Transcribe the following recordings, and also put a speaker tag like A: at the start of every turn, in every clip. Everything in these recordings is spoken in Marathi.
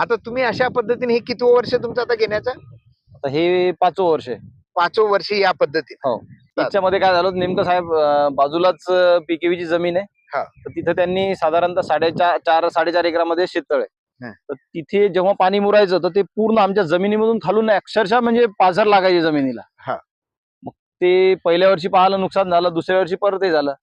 A: आता तुम्ही अशा पद्धतीने हे किती वर्ष तुमचं आता घेण्याचं?
B: आता हे पाचवं वर्ष आहे.
A: पाचवं वर्ष या पद्धतीने
B: हो. त्याच्यामध्ये काय झालं नेमकं साहेब अं, बाजूलाच पीकेवीची जमीन आहे.
A: हा.
B: तर तिथं त्यांनी साधारणतः साडेचार चार साडेचार एकरामध्ये शेततळ.
A: हा.
B: आहे तर तिथे जेव्हा पाणी मुरायचं तर ते पूर्ण आमच्या जमिनीमधून खालून अक्षरशः म्हणजे पाझर लागायची जमिनीला.
A: हा.
B: मग ते पहिल्या वर्षी पाहायला नुकसान झालं दुसऱ्या वर्षी परत हे झालं.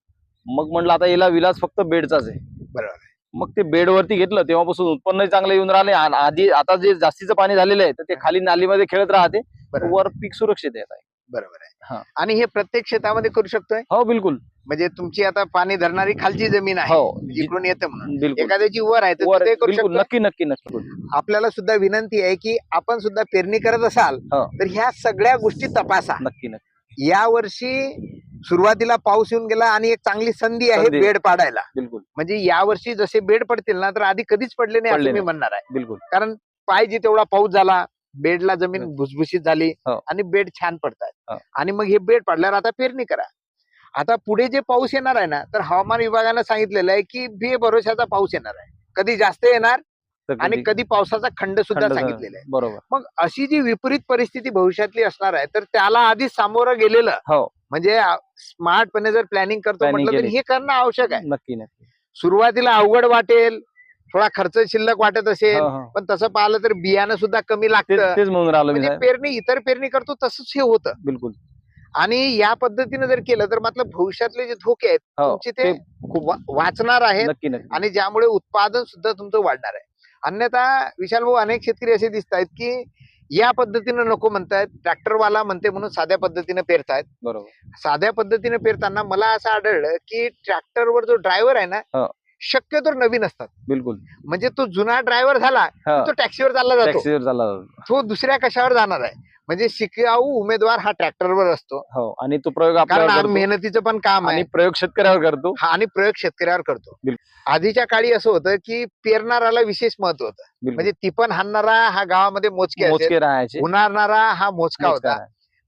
B: मग म्हटलं आता याला विलास फक्त बेडचाच आहे.
A: बरोबर.
B: मग ते बेडवरती घेतलं तेव्हापासून उत्पन्नही चांगलं येऊन राहिले. आणि आधी आता जे जास्तीचं पाणी झालेलं आहे तर ते खाली नालीमध्ये खेळत राहते. वर पीक सुरक्षित येत आहे
A: बरोबर
B: हा.
A: आहे आणि हे प्रत्येक शेतामध्ये करू शकतोय?
B: हो बिलकुल.
A: म्हणजे तुमची आता पाणी धरणारी खालची जमीन आहे.
B: हो.
A: जिकडून येतं म्हणून. एखाद्याची वर आहे तर
B: वर
A: ते करू
B: बिलकुल.
A: शकतो
B: नक्की नक्की नक्की
A: आपल्याला सुद्धा विनंती आहे की आपण सुद्धा पेरणी करत असाल
B: हो.
A: तर ह्या सगळ्या गोष्टी तपासा.
B: नक्की नक्की.
A: या वर्षी सुरुवातीला पाऊस येऊन गेला आणि एक चांगली संधी आहे
B: संधी.
A: बेड पाडायला
B: बिलकुल
A: म्हणजे या वर्षी जसे बेड पडतील ना तर आधी कधीच पडले नाही
B: पडले
A: असं मी
B: नाही.
A: म्हणणार आहे
B: बिलकुल
A: कारण पाहिजे तेवढा पाऊस झाला बेडला जमीन
B: हं.
A: भुसभुशीत झाली
B: हो.
A: आणि बेड छान पडतात
B: हो.
A: आणि मग हे बेड पडल्यावर आता पेरणी करा आता पुढे जे पाऊस येणार आहे ना तर हवामान विभागानं सांगितलेलं आहे की बे भरोशाचा पाऊस येणार आहे कधी जास्त येणार
B: तर
A: आणि
B: कधी
A: कधी पावसाचा खंड सुद्धा
B: खंड झाला.
A: सांगितलेला आहे
B: बरोबर
A: मग अशी जी विपरीत परिस्थिती भविष्यातली असणार आहे तर त्याला आधी सामोरं गेलेलं
B: हो
A: म्हणजे स्मार्टपणे जर प्लॅनिंग करतो म्हटलं तर. हे करणं आवश्यक आहे.
B: नक्की नक्की.
A: सुरुवातीला अवघड वाटेल थोडा खर्च शिल्लक वाटत असेल. पण तसं पाहिलं तर बियाणं सुद्धा कमी लागतं.
B: म्हणून
A: म्हणजे पेरणी इतर पेरणी करतो तसंच हे होतं.
B: बिलकुल.
A: आणि या पद्धतीने जर केलं तर मतलब भविष्यातले जे धोके आहेत
B: हो
A: तुमचे ते वाचणार आहेत आणि ज्यामुळे उत्पादन सुद्धा तुमचं वाढणार आहे. अन्यथा विशाल भाऊ अनेक शेतकरी असे दिसत आहेत की या पद्धतीनं नको म्हणतायत. ट्रॅक्टरवाला म्हणते म्हणून साध्या पद्धतीने पेरतायत.
B: बरोबर.
A: साध्या पद्धतीने पेरताना मला असं आढळलं की ट्रॅक्टरवर जो ड्रायव्हर आहे ना. शक्यतो नवीन असतात.
B: बिलकुल.
A: म्हणजे तो जुना ड्रायव्हर झाला तो टॅक्सीवर चालला जातो. तो दुसऱ्या कशावर जाणार आहे? म्हणजे शिकाऊ उमेदवार हा ट्रॅक्टरवर असतो
B: हो आणि तो प्रयोग
A: कारण. मेहनतीचं पण काम आहे
B: आणि प्रयोग शेतकऱ्यावर करतो
A: हा आणि प्रयोग शेतकऱ्यावर करतो. आधीच्या काळी असं होतं की पेरणाराला विशेष महत्त्व होतं. म्हणजे टिपण हाणणारा हा गावामध्ये मोजके उन्हाळणारा हा मोजका होता.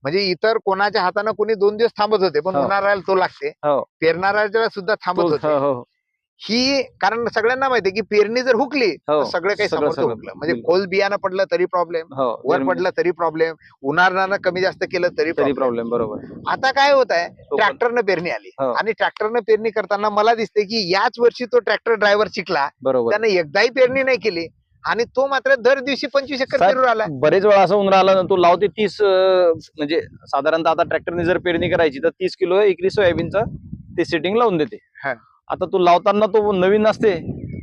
A: म्हणजे इतर कोणाच्या हातानं कोणी दोन दिवस थांबत होते पण
B: हो.
A: उन्हाळ्याला तो लागते
B: हो.
A: पेरणाऱ्याला सुद्धा थांबत
B: तो-
A: होते
B: हो,
A: कारण सगळ्यांना माहितीये की पेरणी जर हुकली तर
B: हो.
A: सगळं काही
B: सगळं-
A: समोरचं
B: सगळं.
A: हुकलं म्हणजे
B: बिलकुल.
A: खोल बियाणं पडलं तरी प्रॉब्लेम
B: हो
A: वर पडलं तरी प्रॉब्लेम उन्हाळ्यानं कमी जास्त केलं तरी
B: तरी
A: प्रॉब्लेम
B: प्रॉब्लेम बरोबर
A: आता काय होत आहे
B: पण-
A: ट्रॅक्टरनं पेरणी आली
B: हो.
A: आणि ट्रॅक्टरनं पेरणी करताना मला दिसते की याच वर्षी तो ट्रॅक्टर ड्रायव्हर शिकला
B: बरोबर
A: त्याने एकदाही पेरणी नाही केली आणि तो मात्र दर दिवशी पंचवीस एकर
B: साहेब,
A: पेरू आला
B: बरेच वेळा असं होऊन राहिलं ना तो लावते तीस अं, म्हणजे साधारणतः आता ट्रॅक्टरने जर पेरणी करायची तर तीस किलो एकरी सोयाबीनचं ते सेटिंग लावून देते
A: हा.
B: आता तो लावताना तो नवीन असते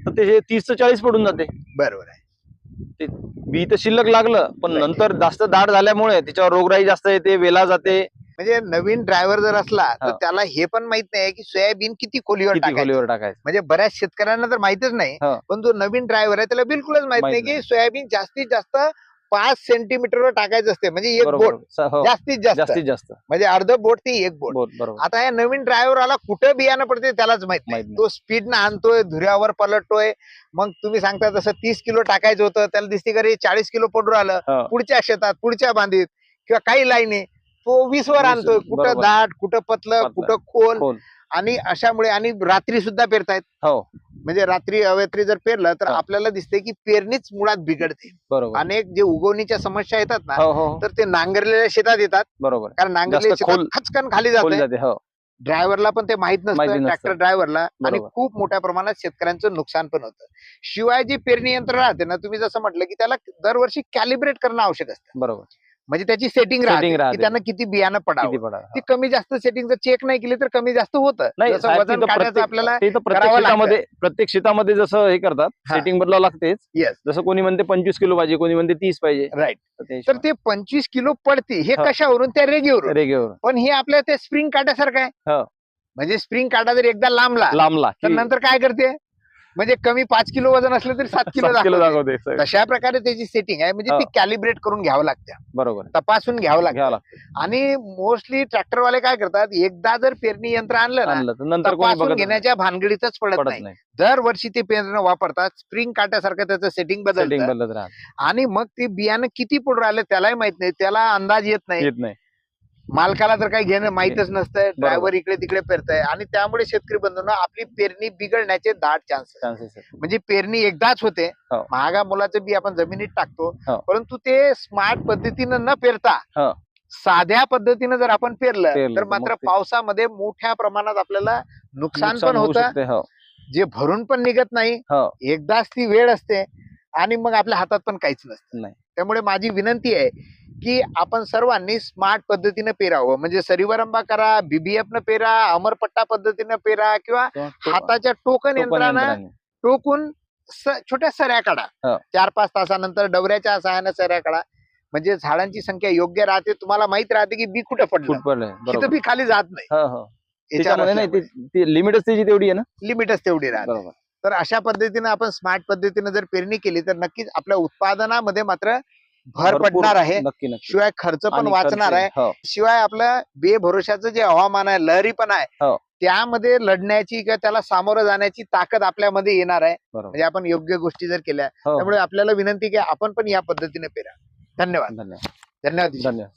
B: तर ते तीस चाळीस पडून जाते
A: बरोबर आहे
B: बी तर शिल्लक लागलं पण. नंतर जास्त दाट झाल्यामुळे त्याच्यावर रोगराई जास्त येते वेला जाते
A: म्हणजे नवीन ड्रायव्हर जर असला तर. त्याला हे पण माहीत नाही की सोयाबीन किती खोलीवर
B: खोलीवर टाकायचं
A: म्हणजे बऱ्याच शेतकऱ्यांना तर माहितच नाही. पण जो नवीन ड्रायव्हर आहे त्याला बिलकुलच माहीत नाही की सोयाबीन जास्तीत जास्त पाच सेंटीमीटरवर टाकायचं असते. म्हणजे एक बोट.
B: हो.
A: जास्तीत जास्त.
B: जास्तीत जास्त.
A: म्हणजे अर्ध बोट ते एक बोट. आता या नवीन ड्रायव्हरला कुठं बियाणं पडते त्यालाच माहीत नाही. तो स्पीड न आणतोय धुऱ्यावर पलटतोय. मग तुम्ही सांगता तसं तीस किलो टाकायचं होतं त्याला दिसते का रे चाळीस किलो पडू राहिलं.
B: हो.
A: पुढच्या शेतात पुढच्या बांधीत किंवा काही लाईनी तो वीस वर
B: 20
A: आणतोय. कुठं. दाट कुठं पतलं. कुठं खोल.
B: खोल.
A: आणि अशामुळे आणि रात्री सुद्धा पेरतायत.
B: हो.
A: म्हणजे रात्री अवेत्री जर पेरलं तर
B: हो.
A: आपल्याला दिसते की पेरणीच मुळात बिघडते.
B: बरोबर.
A: अनेक जे उगवणीच्या समस्या येतात ना
B: हो हो
A: तर ते नांगरलेल्या शेतात येतात.
B: बरोबर.
A: कारण नांगरलेल्या
B: जास्त
A: शेतात
B: खोल-
A: खचकन खाली
B: खोल
A: जाते
B: जाते हो.
A: ड्रायव्हरला पण ते माहीत
B: माहिती
A: नसतं.
B: नसतं.
A: ट्रॅक्टर ड्रायव्हरला. आणि
B: बरोबर.
A: खूप मोठ्या प्रमाणात शेतकऱ्यांचं नुकसान पण होतं. शिवाय जी पेरणी यंत्र राहते ना तुम्ही जसं म्हटलं की त्याला दरवर्षी कॅलिब्रेट करणं आवश्यक असतं.
B: बरोबर.
A: म्हणजे त्याची सेटिंग राहते
B: Setting
A: की
B: राहते.
A: त्यांना किती बियाणं पडावं
B: किती पडा
A: ती कमी जास्त सेटिंग जर चेक नाही केली तर कमी जास्त होतं
B: नाही
A: जसं
B: साहेब,
A: वजन
B: तिथं
A: काढायचं
B: प्रत्येक-
A: आपल्याला
B: ते तर प्रत्येक
A: करावं लागतं.
B: शेतामध्ये प्रत्येक शेतामध्ये जसं हे करतात
A: हा.
B: सेटिंग बदलावं लागतेच
A: Yes.
B: जसं कोणी म्हणते पंचवीस किलो पाहिजे कोणी म्हणते तीस पाहिजे
A: राईट
B: तर ते
A: तर ते पंचवीस किलो पडते हे
B: हो.
A: कशावरून त्या रेगेवरून
B: रेगेवर
A: पण हे आपल्या ते स्प्रिंग काट्यासारखं आहे
B: हो.
A: म्हणजे स्प्रिंग काटा जर एकदा लांबला
B: लांबला
A: तर
B: की
A: नंतर काय करते म्हणजे कमी पाच किलो वजन असलं तरी सात किलो दाखवते. तशा प्रकारे त्याची सेटिंग आहे. म्हणजे ती. कॅलिब्रेट करून घ्यावं लागते.
B: बरोबर
A: तपासून घ्यावं लागतं. आणि मोस्टली ट्रॅक्टरवाले काय करतात एकदा जर पेरणी यंत्र आणलं ना
B: नंतर.
A: घेण्याच्या भानगडीतच पडत नाही. दरवर्षी ते पेरणं वापरतात. स्प्रिंग काट्यासारखं त्याचं सेटिंग बदलतं
B: राहत.
A: आणि मग ते बियाणं किती पुढे राहिलं त्यालाही माहीत नाही. त्याला अंदाज येत नाही.
B: येत नाही.
A: मालकाला तर काही घेणं माहीतच नसतंय ड्रायव्हर इकडे तिकडे पेरताय आणि त्यामुळे शेतकरी बंधूंना आपली पेरणी बिघडण्याचे दाट चान्सेस
B: चान्सेस
A: म्हणजे पेरणी एकदाच होते
B: हो.
A: महागा मुलाचं बी आपण जमिनीत टाकतो
B: हो.
A: परंतु ते स्मार्ट पद्धतीनं न पेरता
B: हो.
A: साध्या पद्धतीनं जर आपण पेरलं तर
B: तर
A: मात्र पावसामध्ये मोठ्या प्रमाणात आपल्याला नुकसान पण होतं जे भरून पण निघत नाही. एकदाच ती वेळ असते आणि मग आपल्या हातात पण काहीच नसतं. त्यामुळे माझी विनंती आहे की आपण सर्वांनी स्मार्ट पद्धतीनं पेरावं. म्हणजे सरीवरंबा करा बीबीएफ न पेरा अमरपट्टा पद्धतीनं पेरा किंवा हाताच्या टोकन यंत्रानं. टोकून छोट्या सऱ्या काढा.
B: हो.
A: चार पाच तासानंतर डवऱ्याच्या सहाय्यानं सऱ्या काढा. म्हणजे झाडांची संख्या योग्य राहते तुम्हाला माहीत राहते की बी कुठं पडलं. तिथं बी खाली जात नाही.
B: हो हो. नाही ती- ती लिमिटच त्याची तेवढी आहे ना?
A: लिमिटच तेवढी राहते. तर अशा पद्धतीने आपण स्मार्ट पद्धतीने जर पेरणी केली तर नक्कीच आपल्या उत्पादनामध्ये मात्र भर पडणार आहे.
B: नक्की नक्की.
A: शिवाय खर्च पण वाचणार आहे.
B: हो.
A: शिवाय आपलं बेभरोशाचं जे हवामान आहे लहरी पण आहे
B: हो.
A: त्यामध्ये लढण्याची किंवा त्याला सामोरं जाण्याची ताकद आपल्यामध्ये येणार आहे. म्हणजे आपण योग्य गोष्टी जर केल्या
B: हो.
A: त्यामुळे आपल्याला विनंती की आपण पण या पद्धतीने पेरा. धन्यवाद.
B: धन्यवाद.
A: धन्यवाद
B: धन्यवाद.